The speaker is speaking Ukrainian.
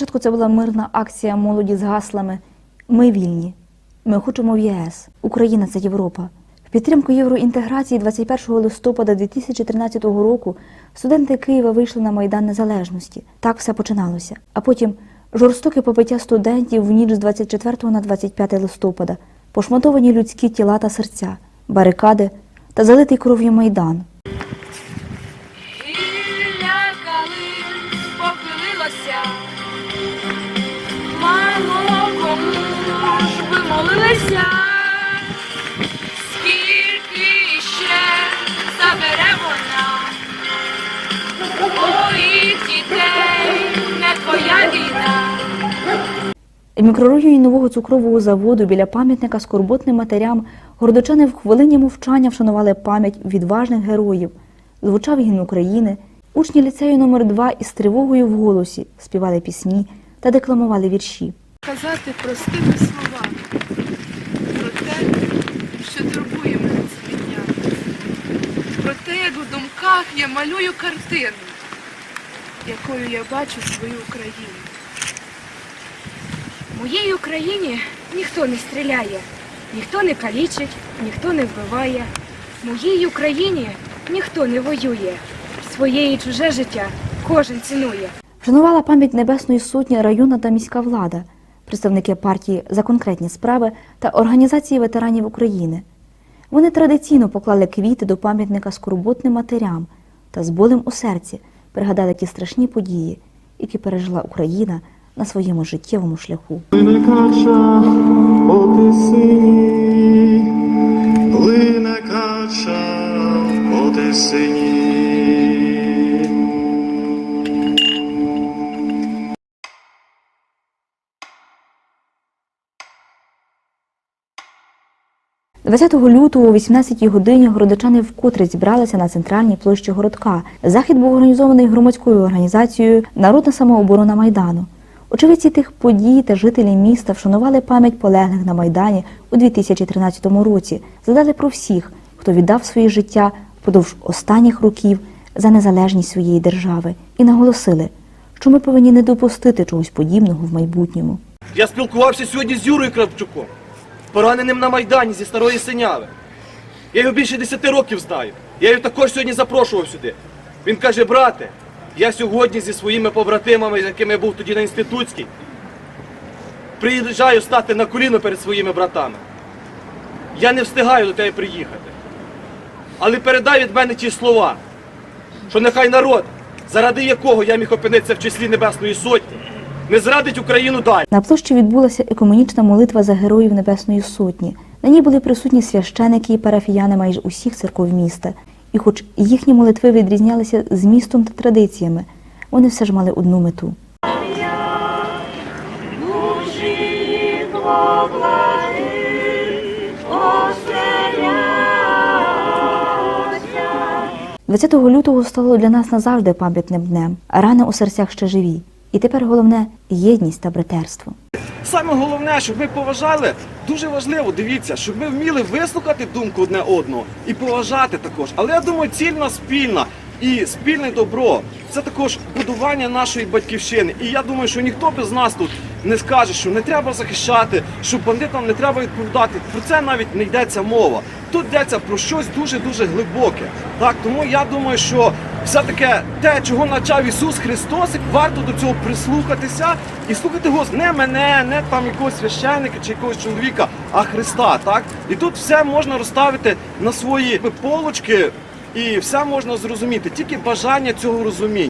Спочатку це була мирна акція молоді з гаслами Ми вільні. Ми хочемо в ЄС. Україна це Європа. В підтримку євроінтеграції 21 листопада 2013 року студенти Києва вийшли на Майдан Незалежності. Так все починалося. А потім жорстоке побиття студентів в ніч з 24 на 25 листопада, пошматовані людські тіла та серця, барикади та залитий кров'ю Майдан. В мікрорайоні нового цукрового заводу біля пам'ятника скорботним матерям городочани в хвилині мовчання вшанували пам'ять відважних героїв. Звучав гімн України. Учні ліцею номер 2 із тривогою в голосі співали пісні та декламували вірші. казати простими словами про те, що турбує мене цвітня, про те, як у думках я малюю картину, якою я бачу свою Україну. В моїй Україні ніхто не стріляє, ніхто не калічить, ніхто не вбиває. Моїй Україні ніхто не воює. Своє і чуже життя кожен цінує. Вшанувала пам'ять Небесної Сотні районна та міська влада, представники партії за конкретні справи та організації ветеранів України. Вони традиційно поклали квіти до пам'ятника скорботним матерям та з болем у серці пригадали ті страшні події, які пережила Україна на своєму життєвому шляху. Плине кача по 20 лютого о 18 годині городочани вкотре зібралися на центральній площі городка. Захід був організований громадською організацією Народна самооборона Майдану. Очевидці тих подій та жителі міста вшанували пам'ять полеглих на Майдані у 2013 році, згадали про всіх, хто віддав своє життя впродовж останніх років за незалежність своєї держави, і наголосили, що ми повинні не допустити чогось подібного в майбутньому. Я спілкувався сьогодні з Юрою Кравчуком, пораненим на Майдані зі старої синяви. Я його більше 10 років знаю. Я його також сьогодні запрошував сюди. Він каже, брате, я сьогодні зі своїми побратимами, з якими я був тоді на інститутській, приїжджаю стати на коліно перед своїми братами. Я не встигаю до тебе приїхати. Але передай від мене ті слова, що нехай народ, заради якого я міг опинитися в числі Небесної Сотні, не зрадить Україну далі. На площі відбулася екуменічна молитва за героїв Небесної Сотні. На ній були присутні священики і парафіяни майже усіх церков міста. І хоч їхні молитви відрізнялися змістом та традиціями, вони все ж мали одну мету. – 20 лютого стало для нас назавжди пам'ятним днем, рани у серцях ще живі. І тепер головне єдність та братерство. Саме головне, щоб ми поважали, дуже важливо, дивіться, щоб ми вміли вислухати думку одне одного і поважати також. Але я думаю, ціль нас спільна і спільне добро це також будування нашої батьківщини. І я думаю, що ніхто без нас тут не скаже, що не треба захищати, що бандитам не треба відповідати. Про це навіть не йдеться мова. Тут йдеться про щось дуже дуже глибоке. Так тому я думаю, що все таке те, чого навчав Ісус Христос, варто до цього прислухатися і слухати Господа. Не мене, не там якогось священника чи якогось чоловіка, а Христа. Так і тут все можна розставити на свої полочки, і все можна зрозуміти. Тільки бажання цього розуміння.